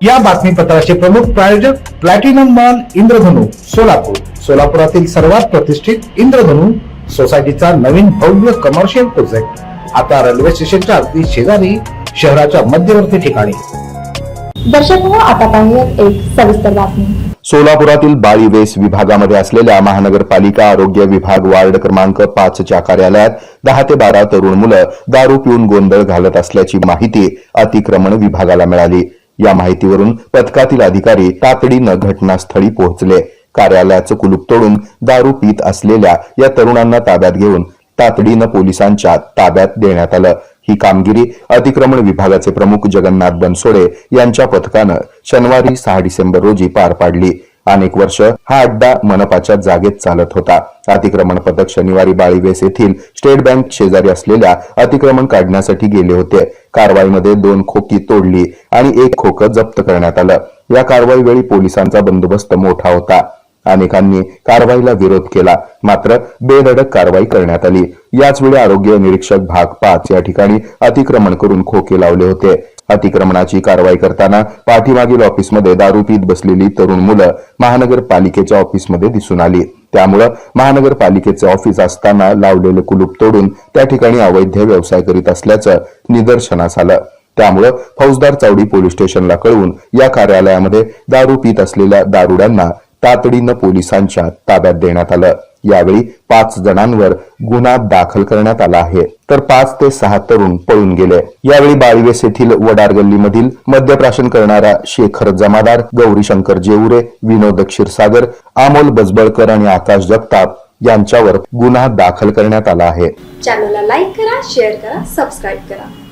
या बातमीपत्राचे प्रमुख प्रायोजक प्लॅटिनम मॉल इंद्रधनु सोलापूर. सोलापुरातील सर्वात प्रतिष्ठित इंद्रधनु सोसायटीचा नवीन भव्य कमर्शियल प्रोजेक्ट आता रेल्वे स्टेशनच्या अगदी शेजारी शहराच्या मध्यवर्ती ठिकाणी. दर्शक हो आता पाहूयात एक सविस्तर बातमी. सोलापुरातील बाळी वेस विभागामध्ये असलेल्या महानगरपालिका आरोग्य विभाग वार्ड क्रमांक पाचच्या कार्यालयात दहा ते बारा तरुण मुलं दारू पिऊन गोंधळ घालत असल्याची माहिती अतिक्रमण विभागाला मिळाली. या माहितीवरून पथकातील अधिकारी तातडीनं घटनास्थळी पोहोचले. कार्यालयाचं कुलूप तोडून दारू पित असलेल्या या तरुणांना ताब्यात घेऊन तातडीनं पोलिसांच्या ताब्यात देण्यात आलं. ही कामगिरी अतिक्रमण विभागाचे प्रमुख जगन्नाथ बनसोडे यांच्या पथकानं शनिवारी सहा डिसेंबर रोजी पार पाडली. अनेक वर्ष हा अड्डा मनपाच्या जागेत चालत होता. अतिक्रमण पथक शनिवारी बाळीवेस येथील स्टेट बँक शेजारी असलेल्या अतिक्रमण काढण्यासाठी गेले होते. कारवाईमध्ये दोन खोकी तोडली आणि एक खोकं जप्त करण्यात आलं. या कारवाई वेळी पोलिसांचा बंदोबस्त मोठा होता. अनेकांनी कारवाईला विरोध केला. मात्र बेधडक कारवाई करण्यात आली. याचवेळी आरोग्य निरीक्षक भाग पाच या ठिकाणी अतिक्रमण करून खोके लावले होते. अतिक्रमणाची कारवाई करताना पाठीमागील ऑफिसमध्ये दारू पीत बसलेली तरुण मुलं महानगरपालिकेच्या ऑफिसमध्ये दिसून आली. त्यामुळं महानगरपालिकेचे ऑफिस असताना लावलेलं कुलूप तोडून त्या ठिकाणी अवैध व्यवसाय करीत असल्याचं निदर्शनास आलं. त्यामुळं फौजदार चावडी पोलीस स्टेशनला कळवून या कार्यालयामध्ये दारू पित असलेल्या दारुड्यांना तातडीनं पोलिसांच्या ताब्यात देण्यात आलं. यावेळी पाच जणांवर गुन्हा दाखल करण्यात आला आहे. तर पाच ते सहा तरुण पळून गेले. यावेळी बाळीवेस येथील वडार गल्लीमधील मद्यप्राशन करणारा शेखर जमादार गौरीशंकर जेवरे विनोद क्षीरसागर अमोल बजबळकर आणि आकाश जगताप यांच्यावर गुन्हा दाखल करण्यात आला आहे. चॅनलला लाईक करा शेअर करा सबस्क्राईब करा.